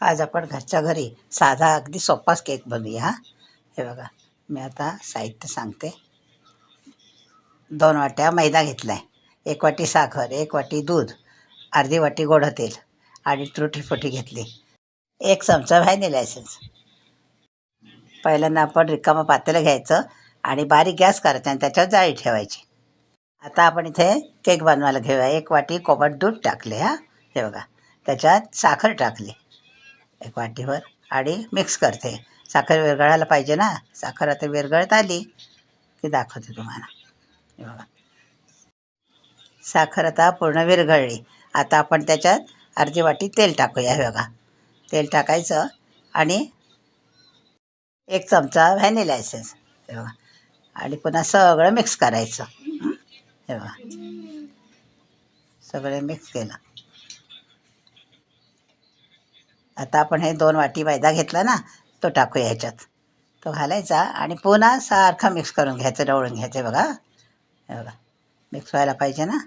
आज आपण घरच्या घरी साधा अगदी सोपाच केक बनवूया हा. हे बघा मी आता साहित्य सांगते. दोन वाट्या मैदा घेतला आहे एक वाटी साखर एक वाटी दूध अर्धी वाटी गोड तेल आणि त्रुटीफुटी घेतली. एक चमचा व्हॅनिला लायसन्स पहिल्यांदा आपण रिकामं पातेलं घ्यायचं आणि बारीक गॅस करायचा आणि त्याच्यावर जाळी ठेवायची. आता आपण इथे केक बनवायला घेऊया. एक वाटी कोमट दूध टाकले हा. हे बघा त्याच्यात साखर टाकली. एक वाटीवर आणि मिक्स करते. साखर विरघळायला पाहिजे ना? साखर आता विरघळत आली की दाखवते तुम्हाला. बघा. साखर आता पूर्ण विरघळली. आता आपण त्याच्यात अर्धी वाटी तेल टाकूया. हे बघा. तेल टाकायचं आणि एक चमचा व्हॅनिला एसेन्स हे बघा. आणि पुन्हा सगळं मिक्स करायचं. हे? बघा. सगळं मिक्स केलं. आता आपण हे दोन वाटी मैदा घेतला ना तो टाकूया ह्याच्यात. तो घालायचा आणि पुन्हा सारखा मिक्स करून घ्यायचं डवळून घ्यायचं बघा. हे बघा मिक्स व्हायला पाहिजे ना.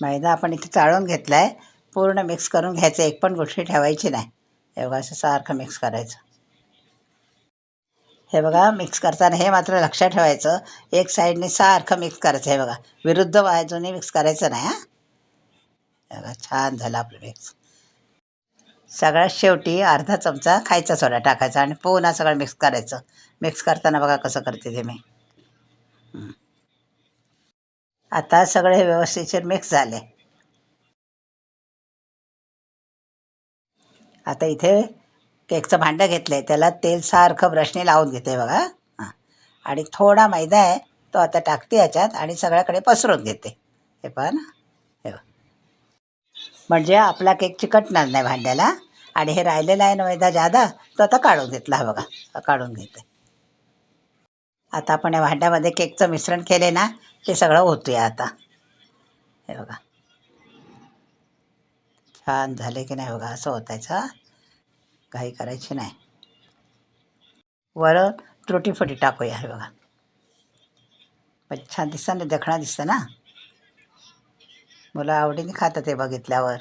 मैदा आपण इथे चाळून घेतला आहे पूर्ण मिक्स करून घ्यायचं एक पण गोष्टी ठेवायची नाही. हे बघा असं सारखं मिक्स करायचं. हे बघा मिक्स करताना हे मात्र लक्षात ठेवायचं एक साईडने सारखं मिक्स करायचं. हे बघा विरुद्ध बाजूने मिक्स करायचं नाही हां. हे बघा छान झालं आपलं मिक्स सगळ्यात शेवटी अर्धा चमचा खायचा सोडा टाकायचा आणि पुन्हा सगळं मिक्स करायचं. मिक्स करताना बघा कसं करते ते मी. आता सगळे हे व्यवस्थितशीर मिक्स झाले. आता इथे केकचं भांडं घेतलं आहे त्याला तेल सारखं ब्रशने लावून घेते बघा. हां. आणि थोडा मैदा आहे तो आता टाकते याच्यात आणि सगळ्याकडे पसरून घेते. हे पण म्हणजे आपला केक चिकटणार नाही भांड्याला. आणि हे राहिलेला आहे ना मैदा जादा तो आता काढून घेतला हा बघा काढून घेते. आता आपण या भांड्यामध्ये केकचं मिश्रण केले ना ते सगळं होतूया आता. हे बघा. छान झाले की नाही बघा असं होतायचं काही करायची नाही. वरून त्रुटी फुटी टाकूया हे बघा. पण छान दिसतं ना देखणा दिसतं ना. मुलं आवडीने खातात ते बघितल्यावर.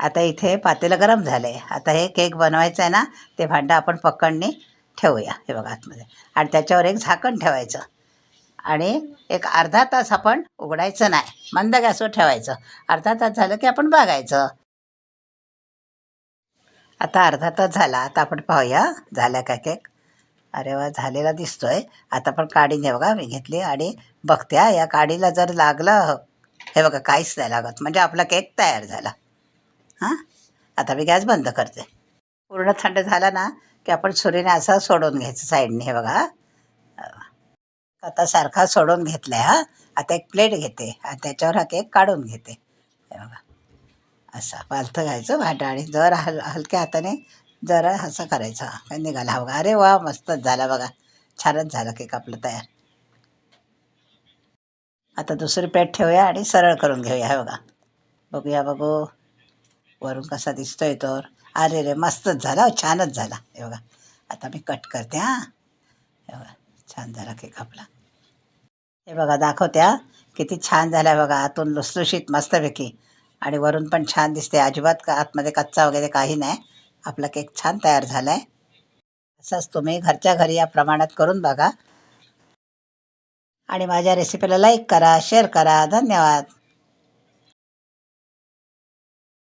आता इथे पातेलं गरम झालं आहे आता हे केक बनवायचं आहे ना ते भांडं आपण पकडणे ठेवूया. हे बघा आतमध्ये. आणि त्याच्यावर एक झाकण ठेवायचं. आणि एक अर्धा तास आपण उघडायचं नाही. मंद गॅसवर ठेवायचं. अर्धा तास झालं की आपण बघायचं आता अर्धा तास झाला. आता आपण पाहूया झाला का केक. अरे वा झालेला दिसतोय. आता पण काडी घे बघा मी घेतली आणि बघते हा, या काडीला जर लागलं हे बघा काहीच नाही लागत. म्हणजे आपला केक तयार झाला. हां? आता मी गॅस बंद करते. पूर्ण थंड झाला ना की आपण सुरीने असा सोडून घ्यायचं साईडने हे बघा आता सारखा सोडून घेतला आहे हा. आता एक प्लेट घेते आणि त्याच्यावर हा केक काढून घेते. हे बघा असा पालथं घ्यायचं भाटं आणि जर हल हलक्या हाताने जरा असं करायचं. काय निघाला हा बघा. अरे वा मस्तच झाला बघा. छानच झाला केक आपलं तयार. आता दुसरी पेट ठेवूया आणि सरळ करून घेऊया हे बघा. बघूया बघू. वरून कसा दिसतोय तर अरे रे मस्तच झाला. हो, छानच झाला. हे बघा. आता मी कट करते हां. हे बघा. छान झाला केक आपला. हे बघा दाखवत्या. किती छान झाला बघा. आतून लुसलुशीत मस्तपैकी. आणि वरून पण छान दिसते. अजिबात का आतमध्ये कच्चा वगैरे काही नाही. आपला केक छान तयार झाला आहे असंच तुम्ही घरच्या घरी या प्रमाणात करून बघा. आणि माझ्या रेसिपीला लाईक करा शेअर करा. धन्यवाद.